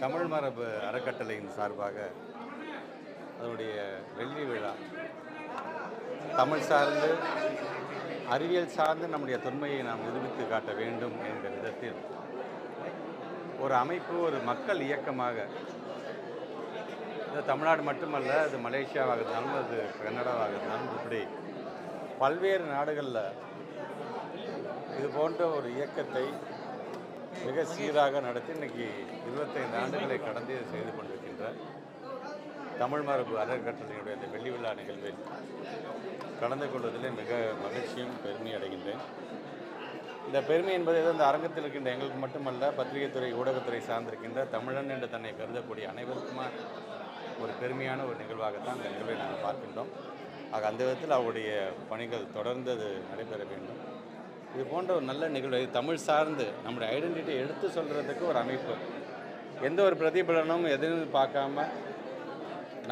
தமிழ் மரபு அறக்கட்டளையின் சார்பாக அதனுடைய வெள்ளி விழா. தமிழ் சார்ந்து அறிவியல் சார்ந்து நம்முடைய தொன்மையை நாம் நிரூபித்து காட்ட வேண்டும் என்ற விதத்தில் ஒரு அமைப்பு ஒரு மக்கள் இயக்கமாக இது தமிழ்நாடு மட்டுமல்ல அது மலேசியாவாக இருந்தாலும் அது கன்னடாவாக இருந்தாலும் இப்படி பல்வேறு நாடுகளில் இது போன்ற ஒரு இயக்கத்தை மிக சீராக நடத்தி இன்னைக்கு இருபத்தைந்து ஆண்டுகளை கடந்து செய்து கொண்டிருக்கின்ற தமிழ் மரபு அறக்கட்டளையினுடைய இந்த வெள்ளி விழா நிகழ்வில் கலந்து கொள்வதிலே மிக மகிழ்ச்சியும் பெருமை அடைகின்றேன். இந்த பெருமை என்பது ஏதோ இந்த அரங்கத்தில் இருக்கின்ற எங்களுக்கு மட்டுமல்ல பத்திரிகைத்துறை ஊடகத்துறை சார்ந்திருக்கின்ற தமிழன் என்று தன்னை கருதக்கூடிய அனைவருக்குமா ஒரு பெருமையான ஒரு நிகழ்வாகத்தான் இந்த நிகழ்வை நாங்கள் பார்க்கின்றோம். ஆக அந்த விதத்தில் அவருடைய பணிகள் தொடர்ந்து அது நடைபெற வேண்டும். இது போன்ற ஒரு நல்ல நிகழ்வு இது தமிழ் சார்ந்து நம்முடைய ஐடென்டிட்டியை எடுத்து சொல்கிறதுக்கு ஒரு அமைப்பு. எந்த ஒரு பிரதிபலனும் எதுவும் பார்க்காம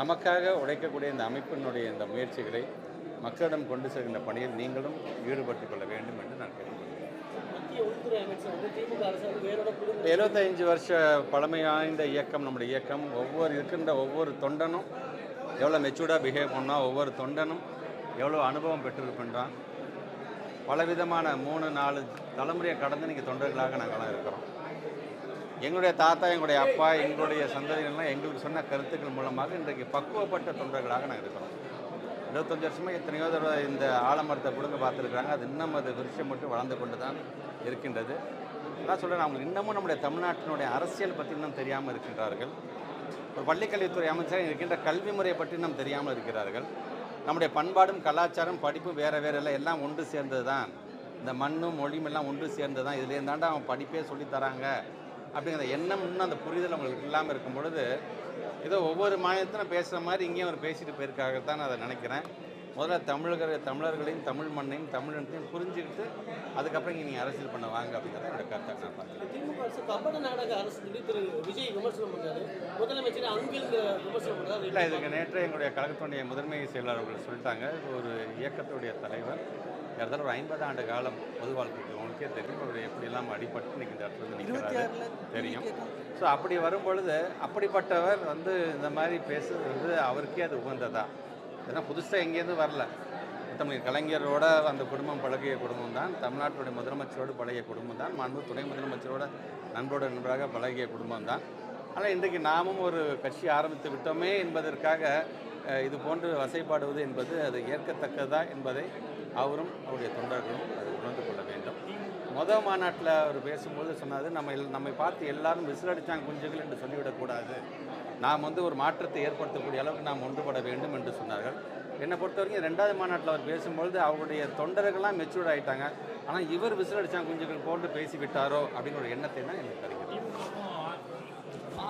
நமக்காக உழைக்கக்கூடிய இந்த அமைப்பினுடைய இந்த முயற்சிகளை மக்களிடம் கொண்டு செல்கின்ற பணியில் நீங்களும் ஈடுபட்டுக் கொள்ள வேண்டும் என்று நான் கேட்டுக்கொள்கிறேன். எழுபத்தைந்து வருஷ பழமை வாய்ந்த இயக்கம் நம்முடைய இயக்கம் ஒவ்வொரு இருக்கின்ற ஒவ்வொரு தொண்டனும் எவ்வளோ மெச்சூர்டாக பிஹேவ் பண்ணால் ஒவ்வொரு தொண்டனும் எவ்வளோ அனுபவம் பெற்றிருக்கின்றான் பலவிதமான மூணு நாலு தலைமுறையை கடந்து இன்றைக்கி தொண்டர்களாக நாங்கள்லாம் இருக்கிறோம். எங்களுடைய தாத்தா எங்களுடைய அப்பா எங்களுடைய சந்ததிகள்லாம் எங்களுக்கு சொன்ன கருத்துக்கள் மூலமாக இன்றைக்கு பக்குவப்பட்ட தொண்டர்களாக நாங்கள் இருக்கிறோம். இருபத்தஞ்சு வருஷமாக எத்தனையோ தடவை இந்த ஆலமரத்தை கொடுங்க பார்த்துருக்குறாங்க. அது இன்னும் அது விருஷம் மட்டும் வளர்ந்து கொண்டு தான் இருக்கின்றது. நான் சொல்கிறேன் அவங்க இன்னமும் நம்முடைய தமிழ்நாட்டினுடைய அரசியல் பற்றி இன்னும் தெரியாமல் இருக்கின்றார்கள். ஒரு பள்ளிக்கல்வித்துறை அமைச்சர் இருக்கின்ற கல்வி முறையை பற்றி இன்னும் தெரியாமல் இருக்கிறார்கள். நம்முடைய பண்பாடும் கலாச்சாரம் படிப்பு வேறு வேறு இல்லை. எல்லாம் ஒன்று சேர்ந்தது தான் இந்த மண்ணும் மொழியும் எல்லாம் ஒன்று சேர்ந்தது தான் இதுலேயே தாண்டா அவன் படிப்பே சொல்லித்தராங்க அப்படிங்கிற எண்ணம் இன்னும் அந்த புரிதல் அவங்களுக்கு இல்லாமல் இருக்கும் பொழுது ஏதோ ஒவ்வொரு மாநிலத்திலும் பேசுகிற மாதிரி இங்கேயும் அவர் பேசிட்டு போயிருக்காகத்தான் நான் அதை நினைக்கிறேன். முதல்ல தமிழர்கள் தமிழர்களையும் தமிழ் மண்ணையும் தமிழனையும் புரிஞ்சுக்கிட்டு அதுக்கப்புறம் இங்கே நீங்கள் அரசியல் பண்ண வாங்க அப்படிங்கிறத என்னோட கருத்தாக நான் பார்க்குறேன். திமுக அரசு கபட நாடக அரசு திரு விஜய் விமர்சனம் பண்ணாரு முதலமைச்சர் அங்கிருந்து விமர்சனம் பண்ணாரு இல்லை இதுக்கு நேற்று எங்களுடைய கழகத்தினுடைய முதன்மை செயலாளர் அவர்கள் சொல்லிட்டாங்க. ஒரு இயக்கத்துடைய தலைவர் ஏறத்தாழ ஒரு ஐம்பது ஆண்டு காலம் பொது வாழ்க்கைக்கு உங்களுக்கே தெரியும். அவர் எப்படியெல்லாம் அடிபட்டு இன்னைக்கு இந்த இடத்துல நிற்கிறாரு தெரியும். ஸோ அப்படி வரும்பொழுது அப்படிப்பட்டவர் வந்து இந்த மாதிரி பேசுறது வந்து அவருக்கே அது உகந்ததா? ஏன்னா புதுசாக எங்கேருந்து வரல. தமிழ் கலைஞரோட அந்த குடும்பம் பழகிய குடும்பம் தான். தமிழ்நாட்டுடைய முதலமைச்சரோடு பழகிய குடும்பம் தான். மாண்பு துணை முதலமைச்சரோட நண்பரோட நண்பராக பழகிய குடும்பம் தான். ஆனால் இன்றைக்கு நாமும் ஒரு கட்சி ஆரம்பித்து விட்டோமே என்பதற்காக இது போன்று வசைப்பாடுவது என்பது அது ஏற்கத்தக்கதா என்பதை அவரும் அவருடைய தொண்டர்களும் அதை உணர்ந்து கொள்ள வேண்டும். மொதல் மாநாட்டில் அவர் பேசும்போது சொன்னார் நம்ம நம்மை பார்த்து எல்லாரும் விசிலடித்தாங்க குஞ்சுகள் என்று சொல்லிவிடக்கூடாது. நாம் வந்து ஒரு மாற்றத்தை ஏற்படுத்தக்கூடிய அளவுக்கு நாம் ஒன்றுபட வேண்டும் என்று சொன்னார்கள். என்னை பொறுத்த வரைக்கும் ரெண்டாவது மாநாட்டில் அவர் பேசும்பொழுது அவருடைய தொண்டர்கள்லாம் மெச்சூர்ட் ஆகிட்டாங்க ஆனால் இவர் விசிலடித்தாங்க குஞ்சுகள் போன்று பேசிவிட்டாரோ அப்படிங்கிற ஒரு எண்ணத்தை தான் எனக்கு தருகிறது.